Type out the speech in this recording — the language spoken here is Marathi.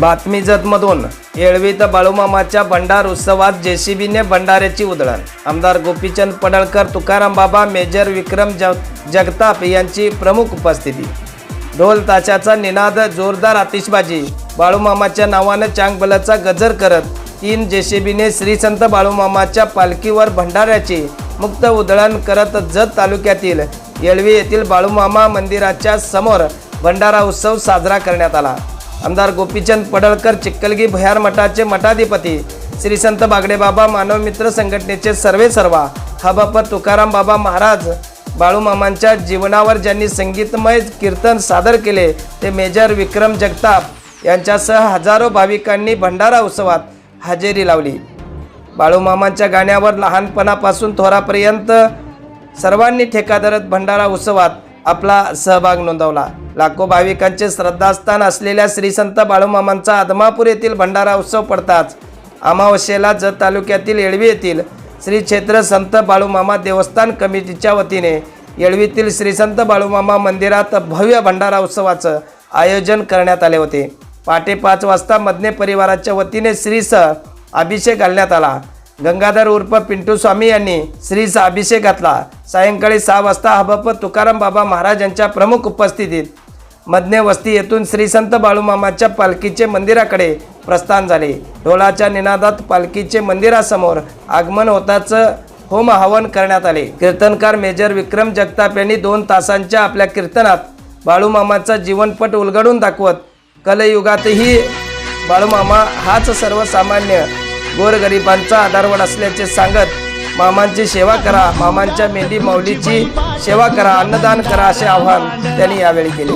बातमी जतमधून येळवीत बाळूमामाच्या भंडार उत्सवात जेसीबीने भंडाऱ्याची उधळण. आमदार गोपीचंद पडळकर तुकाराम बाबा मेजर विक्रम जग जगताप यांची प्रमुख उपस्थिती. ढोल ताशाचा निनाद जोरदार आतिषबाजी. बाळूमामाच्या नावानं चांगबलाचा गजर करत तीन जेसीबीने श्री संत बाळूमामाच्या पालखीवर भंडाऱ्याची मुक्त उधळण करत जत तालुक्यातील येळवी येथील बाळूमामा मंदिराच्या समोर भंडारा उत्सव साजरा करण्यात आला. आमदार गोपीचंद पडळकर चिक्कलगी भयार मठाचे मठाधिपती श्री संत बागडेबाबा मानवमित्र संघटनेचे सर्वे सर्वा हबाप तुकाराम बाबा महाराज बाळूमामांच्या जीवनावर ज्यांनी संगीतमय कीर्तन सादर केले ते मेजर विक्रम जगताप यांच्यासह हजारो भाविकांनी भंडारा उत्सवात हजेरी लावली. बाळूमामांच्या गाण्यावर लहानपणापासून थोरापर्यंत सर्वांनी ठेका धरत भंडारा उत्सवात आपला सहभाग नोंदवला. लाखो भाविकांचे श्रद्धास्थान असलेल्या श्री संत बाळूमामांचा आदमापूर येथील भंडारा उत्सव पडताच अमावस्येला जत तालुक्यातील येळवी येथील श्री क्षेत्र संत बाळूमामा देवस्थान कमिटीच्या वतीने येळवीतील श्री संत बाळूमामा मंदिरात भव्य भंडारा उत्सवाचं आयोजन करण्यात आले होते. पहाटे पाच वाजता मदने परिवाराच्या वतीने श्रीसह अभिषेक घालण्यात आला. गंगाधर उर्फ पिंटू स्वामी यांनी श्रीचा अभिषेक घातला. सायंकाळी सहा वाजता हबप तुकाराम बाबा महाराज यांच्या प्रमुख उपस्थितीत मधने वस्ती येथून श्री संत बाळूमामाच्या पालखीचे मंदिराकडे प्रस्थान झाले. ढोलाच्या निनादात पालखीचे मंदिरासमोर आगमन होताच होम हवन करण्यात आले. कीर्तनकार मेजर विक्रम जगताप यांनी दोन तासांच्या आपल्या कीर्तनात बाळूमामाचा जीवनपट उलगडून दाखवत कलयुगातही बाळूमामा हाच सर्वसामान्य गोरगरिबांचा आधारवड असल्याचे सांगत मामांची सेवा करा मामांच्या मेंढी माऊलीची सेवा करा अन्नदान करा असे आवाहन त्यांनी यावेळी केले.